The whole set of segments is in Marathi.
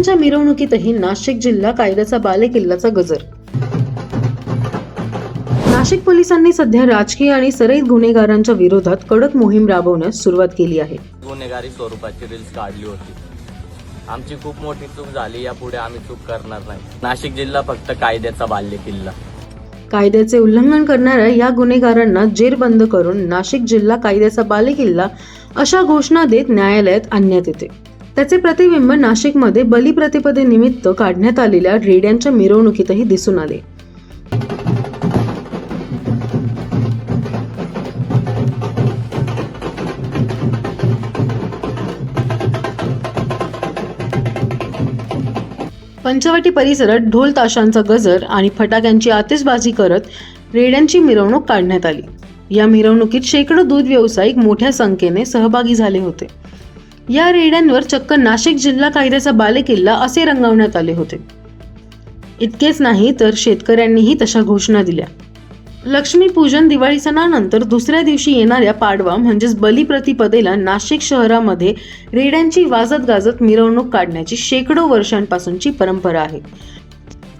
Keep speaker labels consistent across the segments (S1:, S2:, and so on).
S1: रेड्यांच्या मिरवणुकीतही नाशिक जिल्हा कायद्याचा बालेकिल्लाचा गजर. नाशिक पोलिसांनी सध्या राजकीय आणि सराईत गुन्हेगारांच्या विरोधात कडक मोहीम राबवण्यास सुरुवात केली आहे.
S2: गुन्हेगारी स्वरूपाची रील्स काढली होती. आमची खूप मोठी चूक झाली यापुढे आम्ही चूक करणार नाही. नाशिक जिल्हा फक्त कायद्याचा बाल्य किल्ला
S1: कायद्याचे उल्लंघन करणाऱ्या या गुन्हेगारांना जेरबंद करून नाशिक जिल्हा कायद्याचा बालेकिल्ला अशा घोषणा देत न्यायालयात आणण्यात येते. त्याचे प्रतिबिंब नाशिकमध्ये बलिप्रतिपदेनिमित्त काढण्यात आलेल्या रेड्यांच्या मिरवणुकीतही दिसून आले. पंचवटी परिसरात ढोल ताशांचा गजर आणि फटाक्यांची आतिषबाजी करत रेड्यांची मिरवणूक काढण्यात आली. या मिरवणुकीत शेकडो दूध व्यावसायिक मोठ्या संख्येने सहभागी झाले होते. या रेड्यांवर चक्क नाशिक जिल्हा कायद्याचा बालेकिल्ला असे रंगवण्यात आले होते. इतकेच नाही तर शेतकऱ्यांनीही तशा घोषणा दिल्या. लक्ष्मीपूजन दिवाळी सणानंतर दुसऱ्या दिवशी येणाऱ्या पाडवा म्हणजेच बलिप्रतिपदेला नाशिक शहरामध्ये रेड्यांची वाजत गाजत मिरवणूक काढण्याची शेकडो वर्षांपासूनची परंपरा आहे.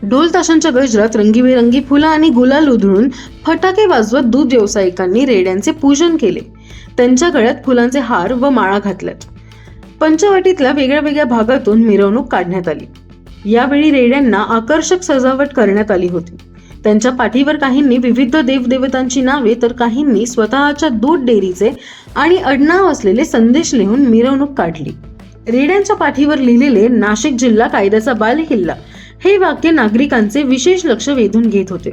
S1: ढोल ताशांच्या गजरात रंगीबेरंगी फुलं आणि गुलाल उधळून फटाके वाजवत दूध व्यावसायिकांनी रेड्यांचे पूजन केले. त्यांच्या गळ्यात फुलांचे हार व माळा घातल्यात. पंचवटीतल्या वेगळ्या वेगळ्या भागातून मिरवणूक काढण्यात आली. यावेळी रेड्यांना आकर्षक सजावट करण्यात आली होती. त्यांच्या पाठीवर काहींनी विविध देवदेवतांची नावे तर काहींनी स्वतःच्या दूध डेअरीचे आणि अडनाव असलेले संदेश लिहून मिरवणूक काढली. रेड्यांच्या पाठीवर लिहिलेले नाशिक जिल्हा कायद्याचा बालेकिल्ला हे वाक्य नागरिकांचे विशेष लक्ष वेधून घेत होते.